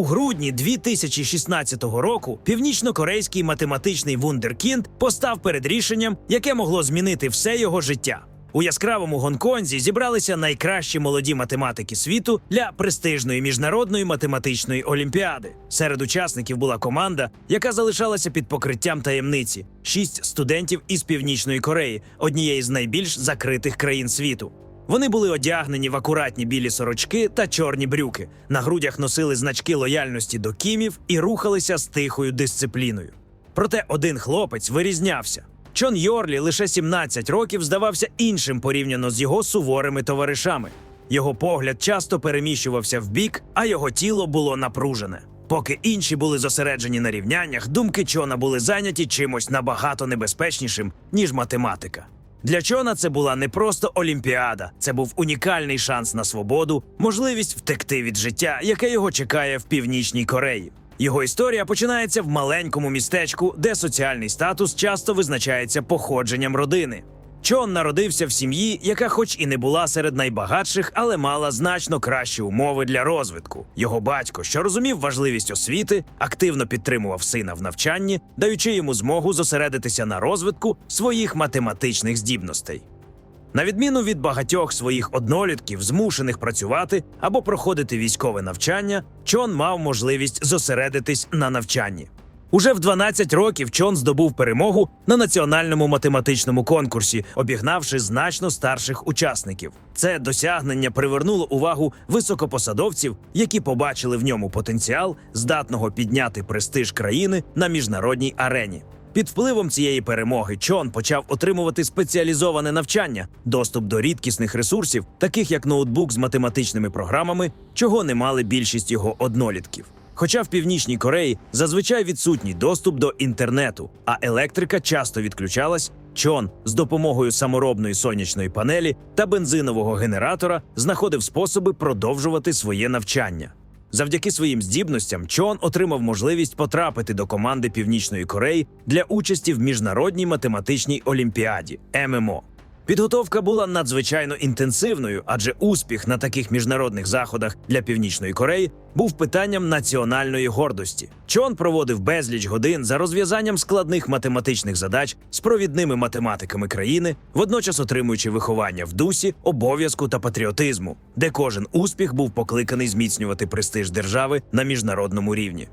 У грудні 2016 року північнокорейський математичний вундеркінд постав перед рішенням, яке могло змінити все його життя. У яскравому Гонконзі зібралися найкращі молоді математики світу для престижної міжнародної математичної олімпіади. Серед учасників була команда, яка залишалася під покриттям таємниці: шість студентів із Північної Кореї, однієї з найбільш закритих країн світу. Вони були одягнені в акуратні білі сорочки та чорні брюки. На грудях носили значки лояльності до кімів і рухалися з тихою дисципліною. Проте один хлопець вирізнявся. Чон Йорлі лише 17 років здавався іншим порівняно з його суворими товаришами. Його погляд часто переміщувався вбік, а його тіло було напружене. Поки інші були зосереджені на рівняннях, думки Чона були зайняті чимось набагато небезпечнішим, ніж математика. Для Чона це була не просто олімпіада, це був унікальний шанс на свободу, можливість втекти від життя, яке його чекає в північній Кореї. Його історія починається в маленькому містечку, де соціальний статус часто визначається походженням родини. Чон народився в сім'ї, яка, хоч і не була серед найбагатших, але мала значно кращі умови для розвитку. Його батько, що розумів важливість освіти, активно підтримував сина в навчанні, даючи йому змогу зосередитися на розвитку своїх математичних здібностей. На відміну від багатьох своїх однолітків, змушених працювати або проходити військове навчання, Чон мав можливість зосередитись на навчанні. Уже в 12 років Чон здобув перемогу на національному математичному конкурсі, обігнавши значно старших учасників. Це досягнення привернуло увагу високопосадовців, які побачили в ньому потенціал, здатного підняти престиж країни на міжнародній арені. Під впливом цієї перемоги Чон почав отримувати спеціалізоване навчання, доступ до рідкісних ресурсів, таких як ноутбук з математичними програмами, чого не мали більшість його однолітків. Хоча в північній Кореї зазвичай відсутній доступ до інтернету, а електрика часто відключалась, Чон з допомогою саморобної сонячної панелі та бензинового генератора знаходив способи продовжувати своє навчання. Завдяки своїм здібностям Чон отримав можливість потрапити до команди Північної Кореї для участі в міжнародній математичній олімпіаді ММО. Підготовка була надзвичайно інтенсивною, адже успіх на таких міжнародних заходах для Північної Кореї був питанням національної гордості. Чон проводив безліч годин за розв'язанням складних математичних задач з провідними математиками країни, водночас отримуючи виховання в дусі, обов'язку та патріотизму, де кожен успіх був покликаний зміцнювати престиж держави на міжнародному рівні.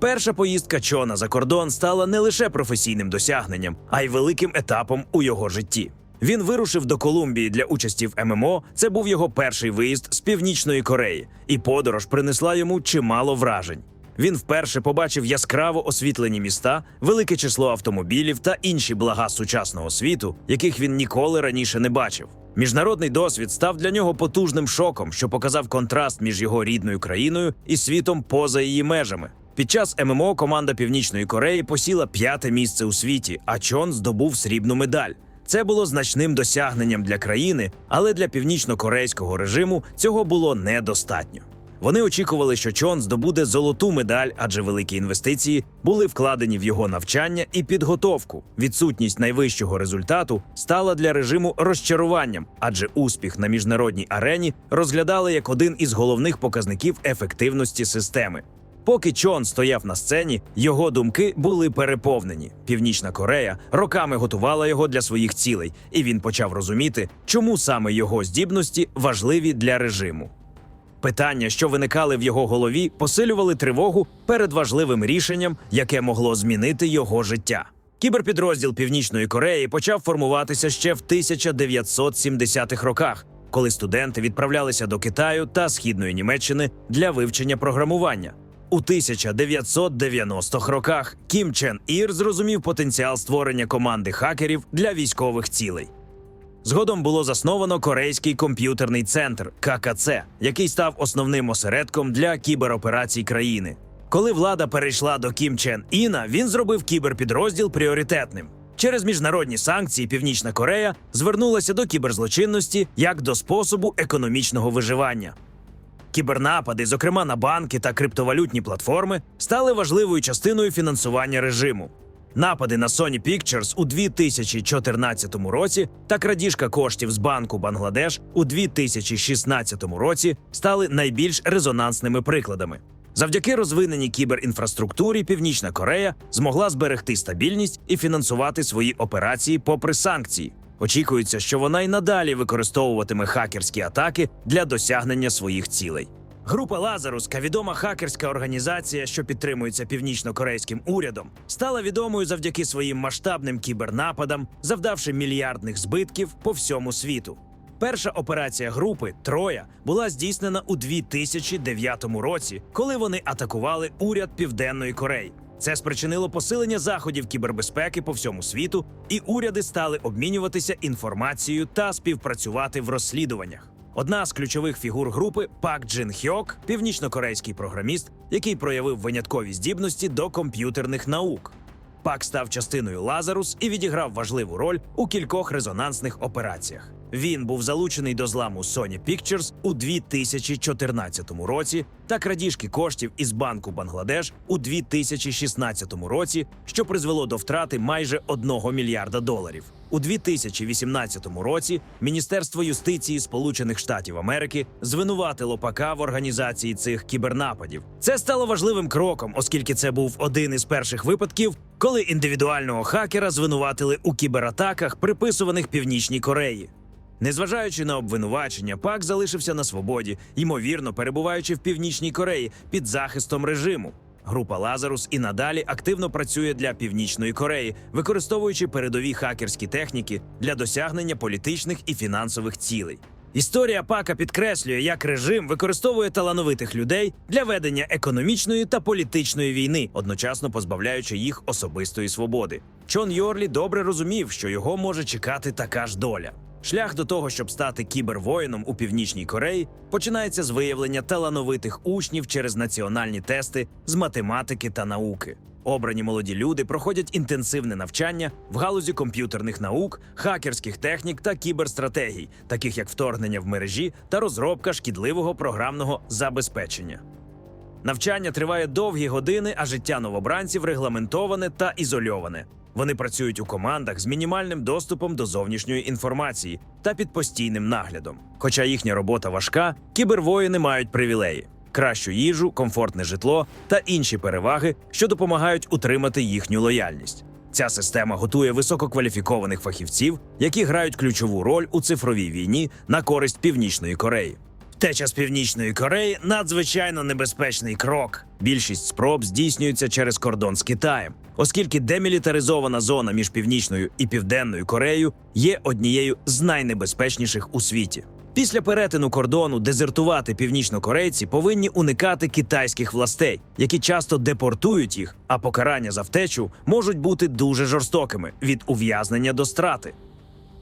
Перша поїздка Чона за кордон стала не лише професійним досягненням, а й великим етапом у його житті. Він вирушив до Колумбії для участі в ММО. Це був його перший виїзд з північної Кореї, і подорож принесла йому чимало вражень. Він вперше побачив яскраво освітлені міста, велике число автомобілів та інші блага сучасного світу, яких він ніколи раніше не бачив. Міжнародний досвід став для нього потужним шоком, що показав контраст між його рідною країною і світом поза її межами. Під час ММО команда Північної Кореї посіла п'яте місце у світі, а Чон здобув срібну медаль. Це було значним досягненням для країни, але для північно-корейського режиму цього було недостатньо. Вони очікували, що Чон здобуде золоту медаль, адже великі інвестиції були вкладені в його навчання і підготовку. Відсутність найвищого результату стала для режиму розчаруванням, адже успіх на міжнародній арені розглядали як один із головних показників ефективності системи. Поки Чон стояв на сцені, його думки були переповнені. Північна Корея роками готувала його для своїх цілей, і він почав розуміти, чому саме його здібності важливі для режиму. Питання, що виникали в його голові, посилювали тривогу перед важливим рішенням, яке могло змінити його життя. Кіберпідрозділ Північної Кореї почав формуватися ще в 1970-х роках, коли студенти відправлялися до Китаю та Східної Німеччини для вивчення програмування. У 1990-х роках Кім Чен Ір зрозумів потенціал створення команди хакерів для військових цілей. Згодом було засновано Корейський комп'ютерний центр ККЦ, який став основним осередком для кібероперацій країни. Коли влада перейшла до Кім Чен Іна, він зробив кіберпідрозділ пріоритетним. Через міжнародні санкції Північна Корея звернулася до кіберзлочинності як до способу економічного виживання. Кібернапади, зокрема на банки та криптовалютні платформи, стали важливою частиною фінансування режиму. Напади на Sony Pictures у 2014 році та крадіжка коштів з банку Бангладеш у 2016 році стали найбільш резонансними прикладами. Завдяки розвиненій кіберінфраструктурі Північна Корея змогла зберегти стабільність і фінансувати свої операції попри санкції. Очікується, що вона й надалі використовуватиме хакерські атаки для досягнення своїх цілей. Група Лазаруска, відома хакерська організація, що підтримується північно-корейським урядом, стала відомою завдяки своїм масштабним кібернападам, завдавши мільярдних збитків по всьому світу. Перша операція групи Троя була здійснена у 2009 році, коли вони атакували уряд Південної Кореї. Це спричинило посилення заходів кібербезпеки по всьому світу, і уряди стали обмінюватися інформацією та співпрацювати в розслідуваннях. Одна з ключових фігур групи Пак Джин Хьок, північнокорейський програміст, який проявив виняткові здібності до комп'ютерних наук. Пак став частиною Лазарус і відіграв важливу роль у кількох резонансних операціях. Він був залучений до зламу Sony Pictures у 2014 році та крадіжки коштів із банку Бангладеш у 2016 році, що призвело до втрати майже 1 мільярда доларів. У 2018 році Міністерство юстиції Сполучених Штатів Америки звинуватило Пака в організації цих кібернападів. Це стало важливим кроком, оскільки це був один із перших випадків, коли індивідуального хакера звинуватили у кібератаках, приписуваних Північній Кореї. Незважаючи на обвинувачення, Пак залишився на свободі, ймовірно, перебуваючи в північній Кореї під захистом режиму. Група Лазарус і надалі активно працює для північної Кореї, використовуючи передові хакерські техніки для досягнення політичних і фінансових цілей. Історія Пака підкреслює, як режим використовує талановитих людей для ведення економічної та політичної війни, одночасно позбавляючи їх особистої свободи. Чон Йорлі добре розумів, що його може чекати така ж доля. Шлях до того, щоб стати кібервоїном у північній Кореї, починається з виявлення талановитих учнів через національні тести з математики та науки. Обрані молоді люди проходять інтенсивне навчання в галузі комп'ютерних наук, хакерських технік та кіберстратегій, таких як вторгнення в мережі та розробка шкідливого програмного забезпечення. Навчання триває довгі години, а життя новобранців регламентоване та ізольоване. Вони працюють у командах з мінімальним доступом до зовнішньої інформації та під постійним наглядом. Хоча їхня робота важка, кібервоїни мають привілеї: кращу їжу, комфортне житло та інші переваги, що допомагають утримати їхню лояльність. Ця система готує висококваліфікованих фахівців, які грають ключову роль у цифровій війні на користь Північної Кореї. Втеча з північної Кореї надзвичайно небезпечний крок. Більшість спроб здійснюється через кордон з Китаєм, оскільки демілітаризована зона між північною і південною Кореєю є однією з найнебезпечніших у світі. Після перетину кордону дезертувати північнокорейці повинні уникати китайських властей, які часто депортують їх, а покарання за втечу можуть бути дуже жорстокими від ув'язнення до страти.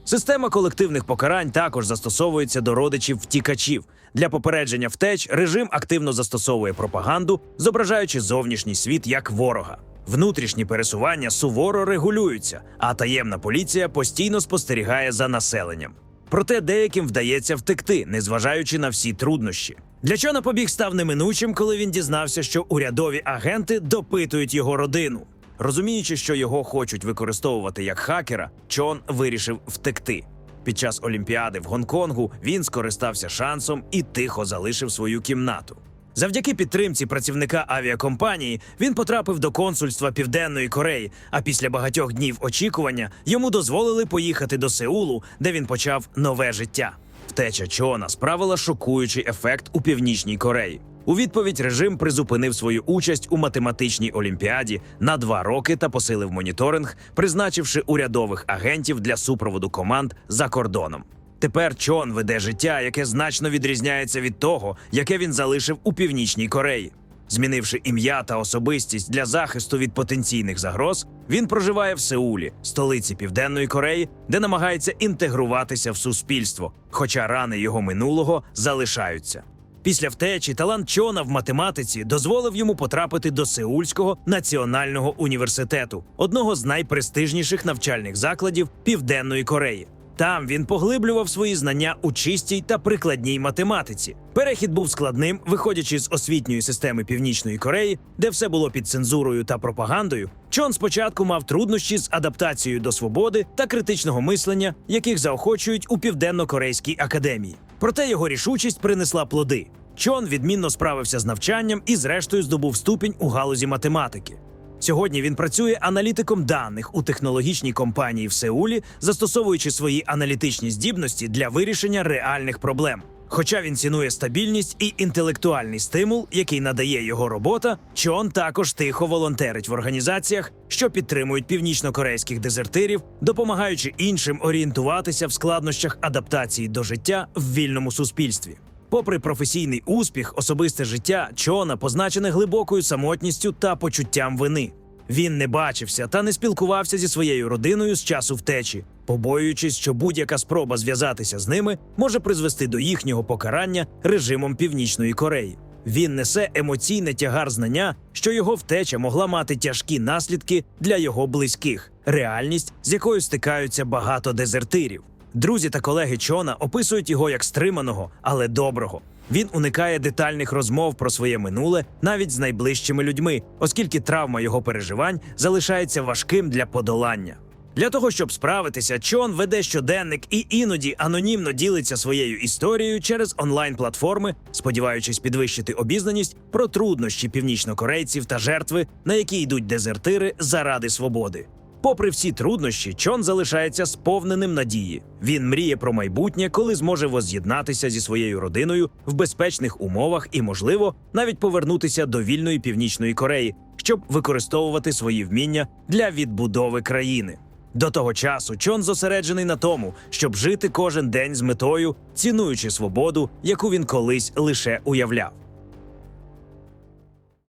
Система колективних покарань також застосовується до родичів втікачів. Для попередження втеч режим активно застосовує пропаганду, зображаючи зовнішній світ як ворога. Внутрішні пересування суворо регулюються, а таємна поліція постійно спостерігає за населенням. Проте деяким вдається втекти, незважаючи на всі труднощі. Для чого побіг став неминучим, коли він дізнався, що урядові агенти допитують його родину. Розуміючи, що його хочуть використовувати як хакера, Чон вирішив втекти. Під час Олімпіади в Гонконгу він скористався шансом і тихо залишив свою кімнату. Завдяки підтримці працівника авіакомпанії він потрапив до консульства Південної Кореї. А після багатьох днів очікування йому дозволили поїхати до Сеулу, де він почав нове життя. Втеча Чона справила шокуючий ефект у північній Кореї. У відповідь режим призупинив свою участь у математичній олімпіаді на два роки та посилив моніторинг, призначивши урядових агентів для супроводу команд за кордоном. Тепер Чон веде життя, яке значно відрізняється від того, яке він залишив у північній Кореї. Змінивши ім'я та особистість для захисту від потенційних загроз, він проживає в Сеулі, столиці Південної Кореї, де намагається інтегруватися в суспільство, хоча рани його минулого залишаються. Після втечі талант Чона в математиці дозволив йому потрапити до Сеульського національного університету, одного з найпрестижніших навчальних закладів Південної Кореї. Там він поглиблював свої знання у чистій та прикладній математиці. Перехід був складним, виходячи з освітньої системи Північної Кореї, де все було під цензурою та пропагандою. Чон спочатку мав труднощі з адаптацією до свободи та критичного мислення, яких заохочують у південно-корейській академії. Проте його рішучість принесла плоди. Чон відмінно справився з навчанням і, зрештою, здобув ступінь у галузі математики. Сьогодні він працює аналітиком даних у технологічній компанії в Сеулі, застосовуючи свої аналітичні здібності для вирішення реальних проблем. Хоча він цінує стабільність і інтелектуальний стимул, який надає його робота, Чон також тихо волонтерить в організаціях, що підтримують північнокорейських дезертирів, допомагаючи іншим орієнтуватися в складнощах адаптації до життя в вільному суспільстві. Попри професійний успіх, особисте життя Чона позначене глибокою самотністю та почуттям вини. Він не бачився та не спілкувався зі своєю родиною з часу втечі, побоюючись, що будь-яка спроба зв'язатися з ними може призвести до їхнього покарання режимом Північної Кореї. Він несе емоційне тягар знання, що його втеча могла мати тяжкі наслідки для його близьких, реальність, з якою стикаються багато дезертирів. Друзі та колеги Чона описують його як стриманого, але доброго. Він уникає детальних розмов про своє минуле навіть з найближчими людьми, оскільки травма його переживань залишається важким для подолання. Для того щоб справитися, Чон веде щоденник і іноді анонімно ділиться своєю історією через онлайн-платформи, сподіваючись підвищити обізнаність про труднощі північнокорейців та жертви, на які йдуть дезертири заради свободи. Попри всі труднощі, Чон залишається сповненим надії. Він мріє про майбутнє, коли зможе воз'єднатися зі своєю родиною в безпечних умовах і, можливо, навіть повернутися до вільної північної Кореї, щоб використовувати свої вміння для відбудови країни. До того часу Чон зосереджений на тому, щоб жити кожен день з метою, цінуючи свободу, яку він колись лише уявляв.